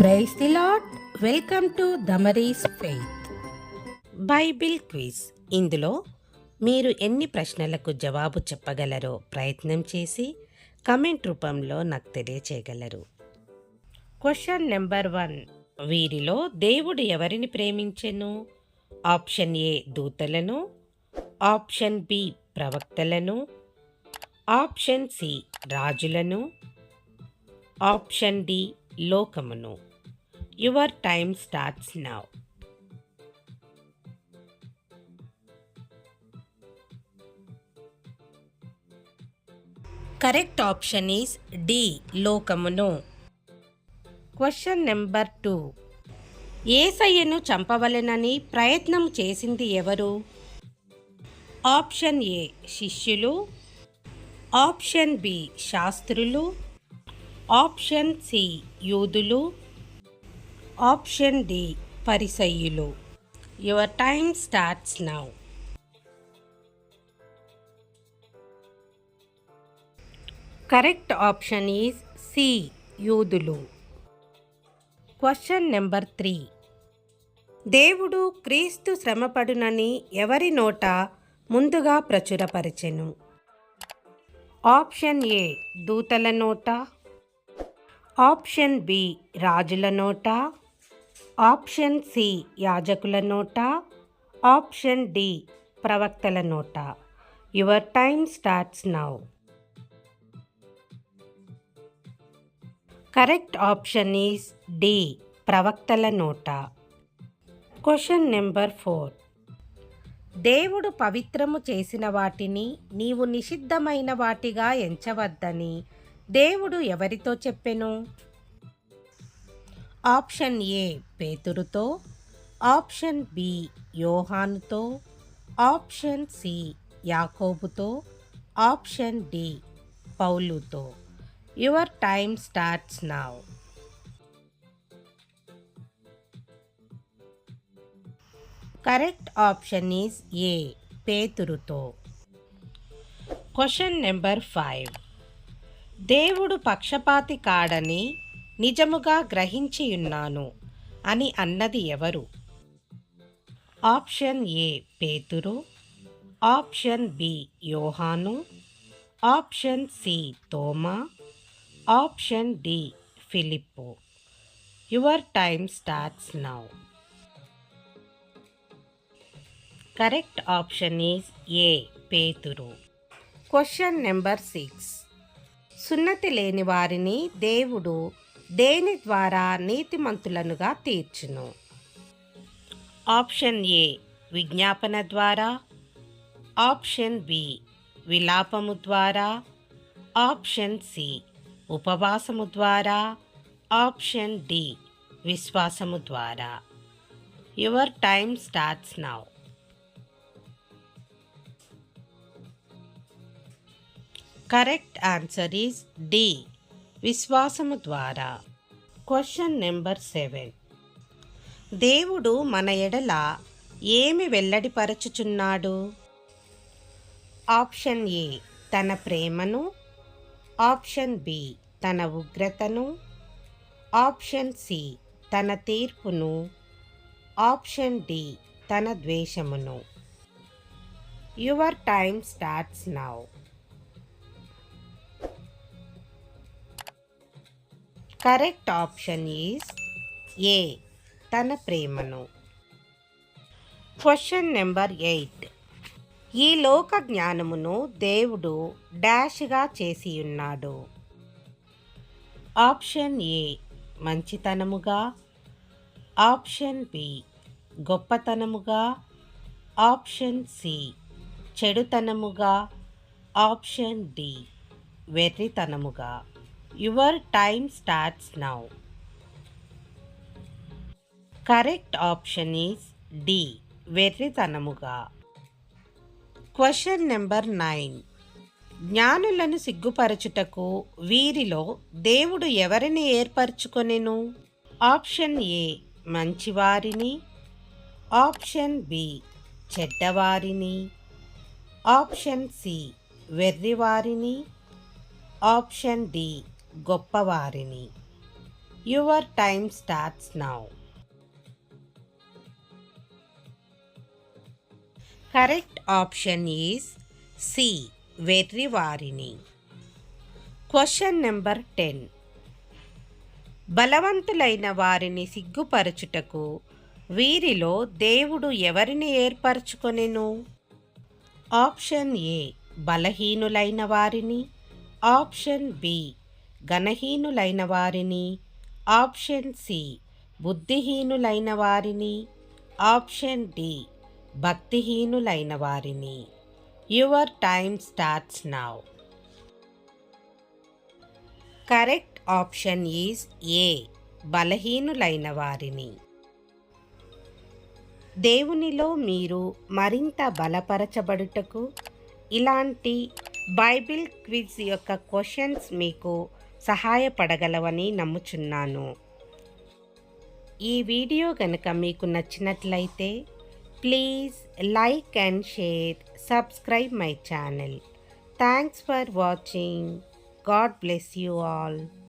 Prize the lot welcome to Damaris faith Bible quiz ఇందులో మీరు ఎన్ని ప్రశ్నలకు జవాబు చెప్పగలరో ప్రయత్నం చేసి కమెంట్ రూపంలో నాకు తెలియచేయగలరు. క్వశ్చన్ నెంబర్ వన్ వీరిలో దేవుడు ఎవరిని ప్రేమించెను? ఆప్షన్ ఏ దూతలను. ఆప్షన్ బి ప్రవక్తలను. ఆప్షన్ సి రాజులను. ఆప్షన్ డి లోకమును. Your time starts now correct option is D లోకమును. క్వశ్చన్ నెంబర్ టూ ఏసయ్యను చంపవలెనని ప్రయత్నం చేసింది ఎవరు? ఆప్షన్ ఏ శిష్యులు. ఆప్షన్ బి శాస్త్రులు. ఆప్షన్ సి యూదులు. ఆప్షన్ డి పరిసయ్యులు. Your time starts now correct option is C యూదులు. క్వశ్చన్ నెంబర్ త్రీ దేవుడు క్రీస్తు శ్రమపడునని ఎవరి నోట ముందుగా ప్రచురపరిచెను? ఆప్షన్ ఏ దూతల నోట. ఆప్షన్ బి రాజుల నోట. ఆప్షన్ సి యాజకుల నోట ఆప్షన్ డి ప్రవక్తల నోట. Your time starts now. Correct option is D ప్రవక్తల నోట. Question number four. దేవుడు పవిత్రము చేసిన వాటిని నీవు నిషిద్ధమైన వాటిగా ఎంచవద్దని దేవుడు ఎవరితో చెప్పెను? ఆప్షన్ ఏ పేతురుతో ఆప్షన్ బి యోహానుతో ఆప్షన్ సి యాకోబుతో option D పౌలుతో. Your time starts now correct option is A పేతురుతో. Question number five దేవుడు పక్షపాతి కాడని నిజముగా గ్రహించియున్నాను అని అన్నది ఎవరు? ఆప్షన్ ఏ పేతురు ఆప్షన్ బి యోహాను ఆప్షన్ సి తోమా option D Philip. Your time starts now. Correct option is A పేతురు. Question number six. సున్నతి లేని వారిని దేవుడు దేని ద్వారా నీతిమంతులనుగా తీర్చును? ఆప్షన్ ఏ విజ్ఞాపన ద్వారా. ఆప్షన్ బి విలాపము ద్వారా. ఆప్షన్ సి ఉపవాసము ద్వారా. ఆప్షన్ డి విశ్వాసము ద్వారా. Your time starts now correct answer is D విశ్వాసము ద్వారా. క్వశ్చన్ నెంబర్ సెవెన్ దేవుడు మన ఎడల ఏమి వెల్లడిపరచుచున్నాడు? ఆప్షన్ ఏ తన ప్రేమను. ఆప్షన్ బి తన ఉగ్రతను. ఆప్షన్ సి తన తీర్పును. ఆప్షన్ డి తన ద్వేషమును. Your time starts now correct option is A తన ప్రేమను. Question number eight. ఈ లోక జ్ఞానమును దేవుడు డాష్గా చేసి ఉన్నాడు ఆప్షన్ ఏ మంచితనముగా. ఆప్షన్ బి గొప్పతనముగా. ఆప్షన్ సి చెడుతనముగా. Option D వెర్రితనముగా. Your time starts now. Correct option is D వెర్రితనముగా. Question number nine. జ్ఞానులను సిగ్గుపరచుటకు వీరిలో దేవుడు ఎవరిని ఏర్పరచుకొనెను? ఆప్షన్ ఏ మంచివారిని. ఆప్షన్ బి చెడ్డవారిని. ఆప్షన్ సి వెర్రివారిని. Option D గొప్పవారిని. Your time starts now correct option is C వెర్రివారిని. Question number ten బలవంతులైన వారిని సిగ్గుపరచుటకు వీరిలో దేవుడు ఎవరిని ఏర్పరచుకొనెను? ఆప్షన్ ఏ బలహీనులైన వారిని. ఆప్షన్ బి గణహీనులైన వారిని. ఆప్షన్ సి బుద్ధిహీనులైన వారిని. ఆప్షన్ డి భక్తిహీనులైన వారిని. Your time starts now. Correct option is A బలహీనులైన వారిని. దేవునిలో మీరు మరింత బలపరచబడుటకు ఇలాంటి బైబిల్ క్విజ్ యొక్క క్వశ్చన్స్ మీకు సహాయపడగలవని నమ్ముచున్నాను. ఈ వీడియో కనుక మీకు నచ్చినట్లయితే please like and share subscribe my channel. Thanks for watching. God bless you all.